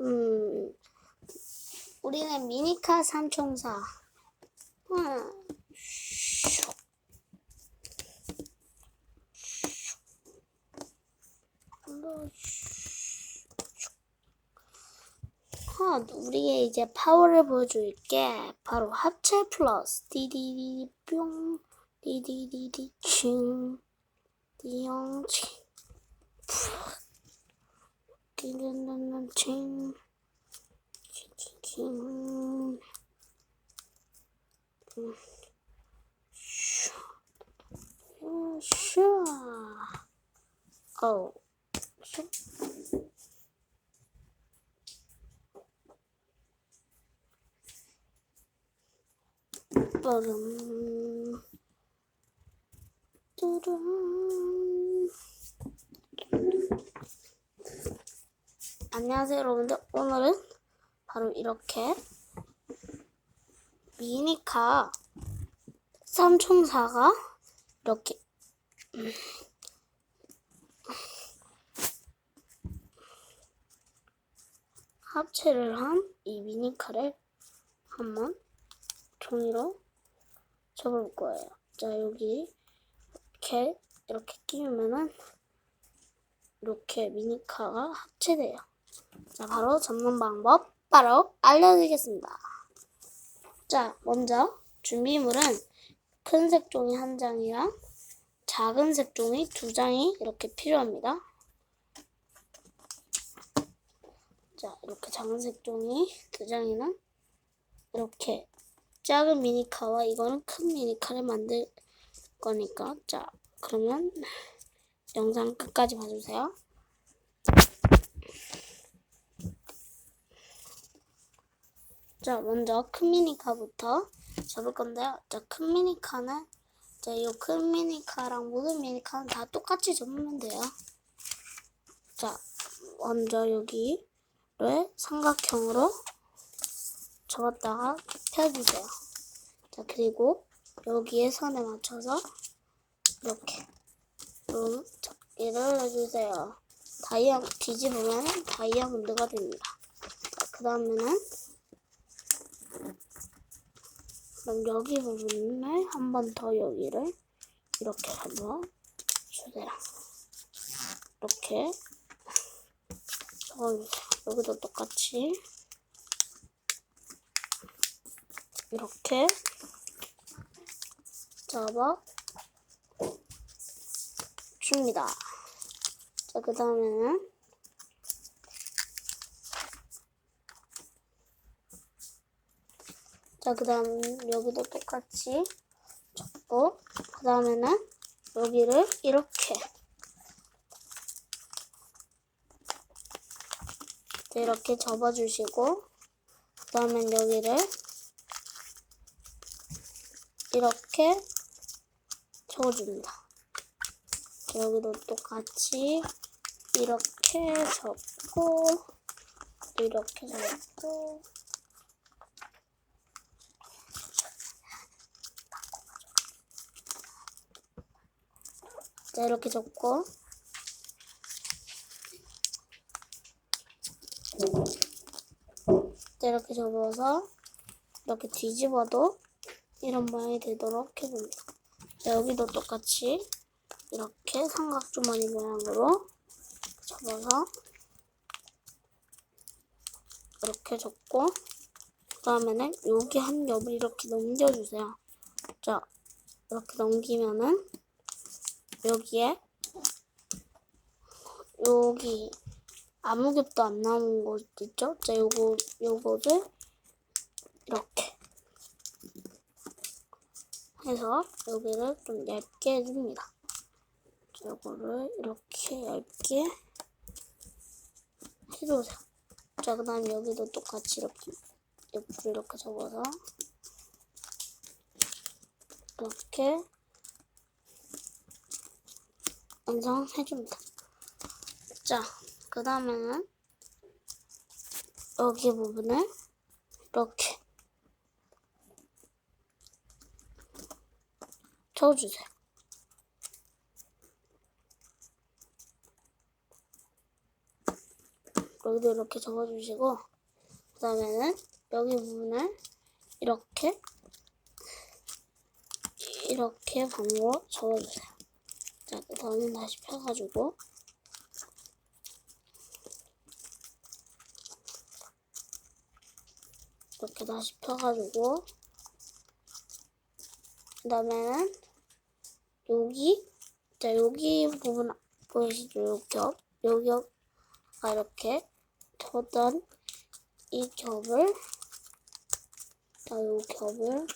음, 우리는 미니카 삼총사. 음, 슉. 슉. 아, 우리의 이제 파워를 보여줄게. 바로 합체 플러스. 디디디디 뿅. 디디디디 칭. 디영 칭. 디디디디 칭. 칭칭 안녕하세요, 여러분들. 오늘은 바로 이렇게 미니카 삼총사가 이렇게 음, 합체를 한 이 미니카를 한번 종이로 접을 거예요. 자, 여기 이렇게 이렇게 끼우면은 이렇게 미니카가 합체돼요. 자, 바로 접는 방법 바로 알려드리겠습니다. 자, 먼저 준비물은 큰 색종이 한 장이랑 작은 색종이 두 장이 이렇게 필요합니다. 자, 이렇게 작은 색종이 두 장이랑 이렇게 작은 미니카와 이거는 큰 미니카를 만들 거니까 자, 그러면 영상 끝까지 봐주세요. 자, 먼저 큰 미니카부터 잡을 건데요. 자, 큰 미니카는 자, 이 큰 미니카랑 모든 미니카는 다 똑같이 접으면 돼요. 자, 먼저 여기를 삼각형으로 접었다가 펴주세요. 자, 그리고 여기에 선에 맞춰서 이렇게 음, 접기를 해주세요. 다이아 뒤집으면 다이아몬드가 됩니다. 자, 그 다음에는 그럼 여기 부분을 한 번 더 여기를 이렇게 잡아 주세요. 이렇게 적어주세요. 여기도 똑같이 이렇게 잡아 줍니다. 자, 그 다음에는 자, 그 다음 여기도 똑같이 접고 그 다음에는 여기를 이렇게 네, 이렇게 접어주시고 그 다음엔 여기를 이렇게 접어줍니다. 여기도 똑같이 이렇게 접고 또 이렇게 접고 자 이렇게 접고 자 이렇게 접어서 이렇게 뒤집어도 이런 모양이 되도록 해줍니다. 자 여기도 똑같이 이렇게 삼각주머니 모양으로 접어서 이렇게 접고 그 다음에는 여기 한 겹을 이렇게 넘겨주세요. 자 이렇게 넘기면은 여기에 여기 아무 겹도 안 남은 곳 있죠? 자 요거 요거를 이렇게 해서 여기를 좀 얇게 해줍니다. 요거를 이렇게 얇게 해주세요. 자, 그 다음에 여기도 똑같이 이렇게 옆으로 이렇게 접어서 이렇게 완성해줍니다. 자, 그 다음에는 여기 부분을 이렇게 쳐주세요. 여기도 이렇게 접어주시고 그 다음에는 여기 부분을 이렇게 이렇게 반으로 접어주세요. 다음에 다시 펴가지고. 이렇게 다시 펴가지고. 그 다음에는 여기 자 여기 부분 보이시죠? 요 겹, 요 겹가 이렇게 펴던 이 겹을 자, 요 겹을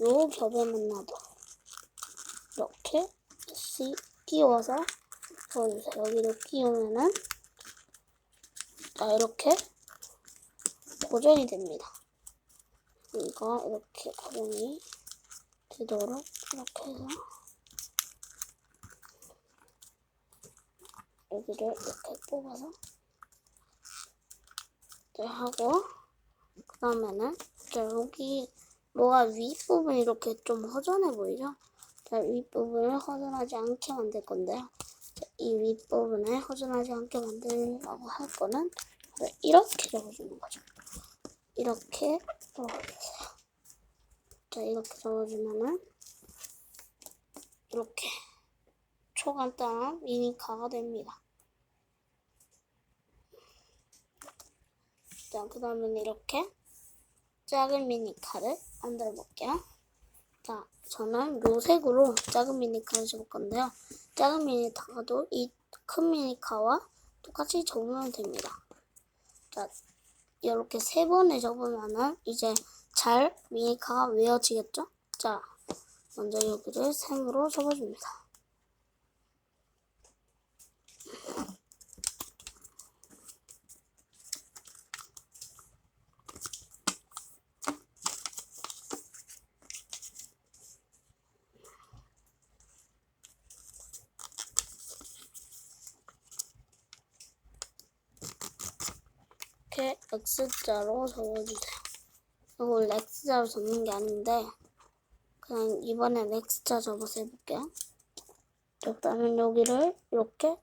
요 겹에만 놔둬. 이렇게 씩 끼워서 넣어주세요. 여기를 끼우면은 자 이렇게 고정이 됩니다. 이거 이렇게 고정이 되도록 이렇게 해서 여기를 이렇게 뽑아서 이렇게 하고 그자 여기 뭐가 윗부분이 이렇게 좀 허전해 보이죠? 자 윗부분을 허전하지 않게 만들 건데요. 자, 이 윗부분을 허전하지 않게 만들려고 할 거는 이렇게 적어주는 거죠. 이렇게 적어주세요. 자 이렇게 적어주면은 이렇게 초간단한 미니카가 됩니다. 자, 그 다음에는 이렇게 작은 미니카를 만들어 볼게요. 자, 저는 요 색으로 작은 미니카를 접을 건데요. 작은 미니카도 이 큰 미니카와 똑같이 접으면 됩니다. 자, 이렇게 세 번을 접으면은 이제 잘 미니카가 외워지겠죠? 자, 먼저 여기를 생으로 접어줍니다. X자로 접어주세요. 이거 원래 X자로 접는 게 아닌데 그냥 이번엔 X자 접어서 해볼게요. 그다음에 여기를 이렇게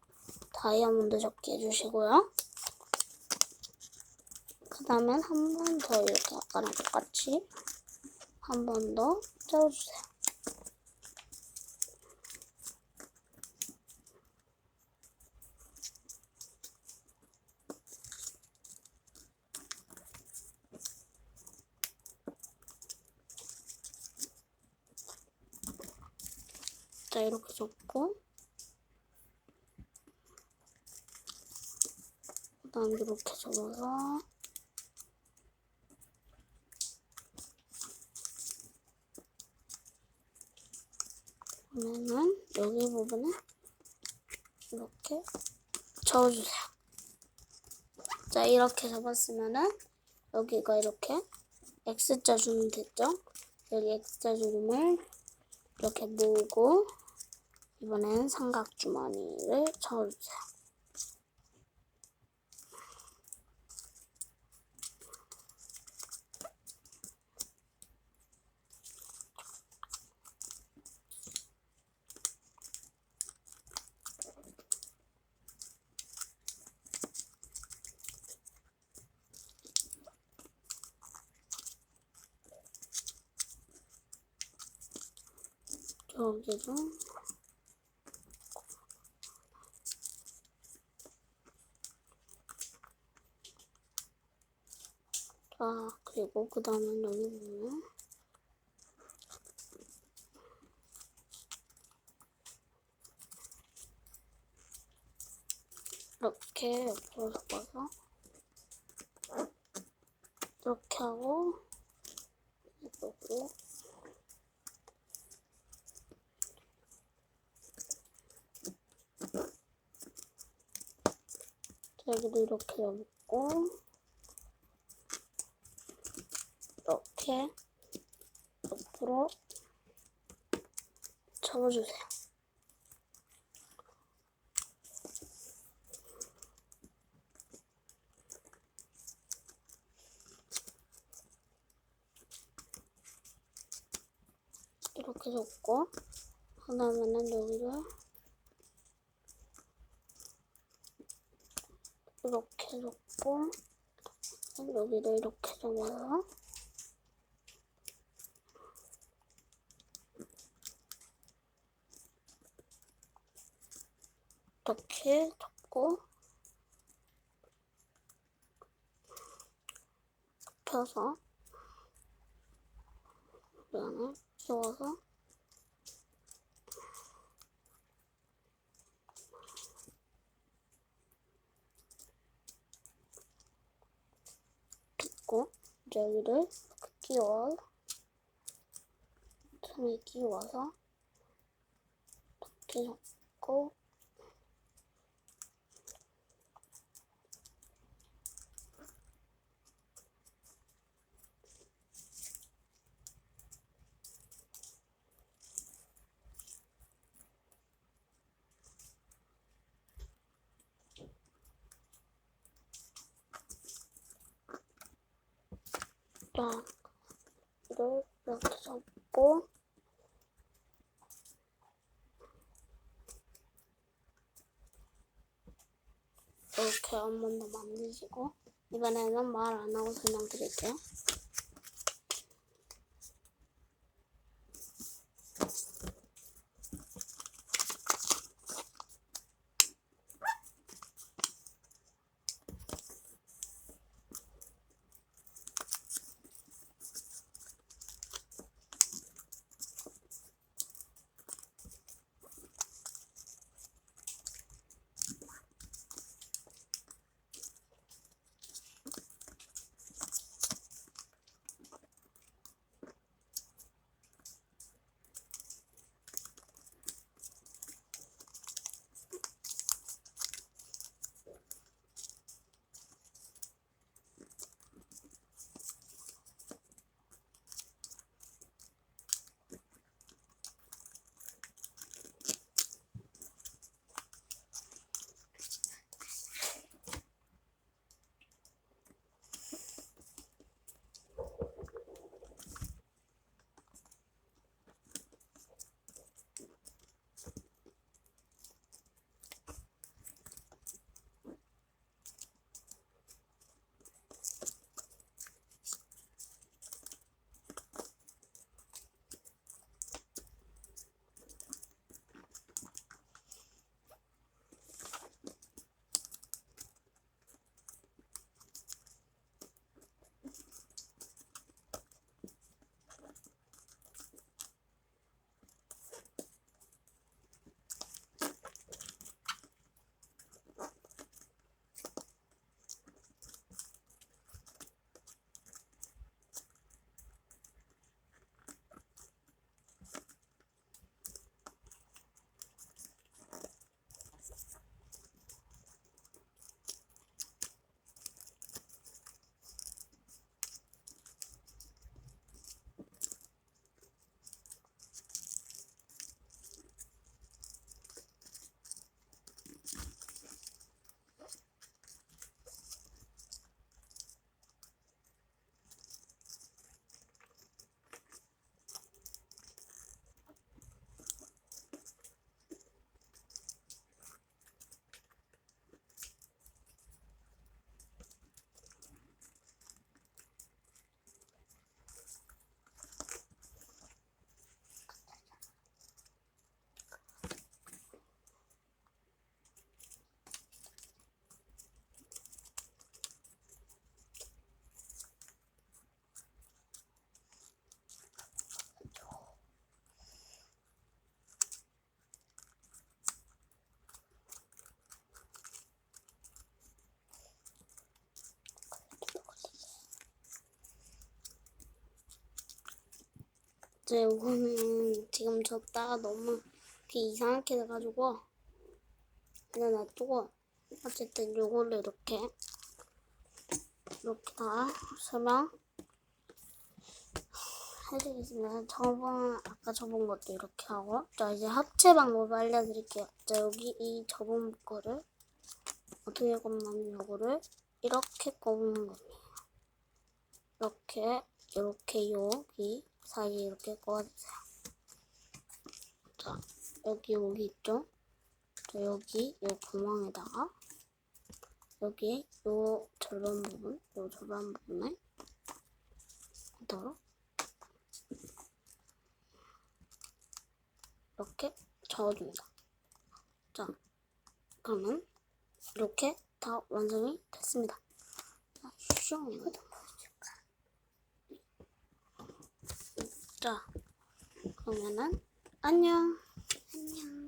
다이아몬드 접기 해주시고요. 그 다음엔 한 번 더 이렇게 아까랑 똑같이 한 번더 접어주세요. 자 이렇게 접고 그 다음 이렇게 접어서 그러면은 여기 부분에 이렇게 접어주세요. 자 이렇게 접었으면은 여기가 이렇게 X자 주름 됐죠? 여기 X자 주름을 이렇게 모으고 이번엔 삼각 주머니를 접어주세요. 여기도 자 그리고 그 다음에 여기 보면 이렇게 옆으로 접어서 이렇게 하고 이쪽으로 여기도 이렇게 접고 이렇게 옆으로 접어주세요. 이렇게 접고 그다음에는 여기를 이렇게 접고 여기도 이렇게 접어서 이렇게 접고 펴서 면을 끼워서 빗고 이제 여기를 이렇게 끼워 틈에 끼워서 이렇게 접고 자, 이걸 이렇게 접고 이렇게 한 번 더 만드시고 이번에는 말 안 하고 설명드릴게요. 제 이거는 지금 졌다가 너무 이상하게 돼가지고 그냥 놔두고 어쨌든 요거를 이렇게 이렇게 다 설명 해드리겠습니다. 저번 아까 접은 것도 이렇게 하고 자 이제 합체 방법 알려드릴게요. 자 여기 이 접은 거를 어떻게 꼽냐면 요거를 이렇게 꼽는 겁니다. 이렇게 이렇게 여기 사이에 이렇게 꼽아주세요. 자 여기 여기 있죠? 자 여기 이 구멍에다가 여기 요 절반 부분, 요 절반 부분에 더 이렇게 저어줍니다. 자, 그러면 이렇게 다 완성이 됐습니다. 자, 슝. 자, 그러면은 안녕. 안녕.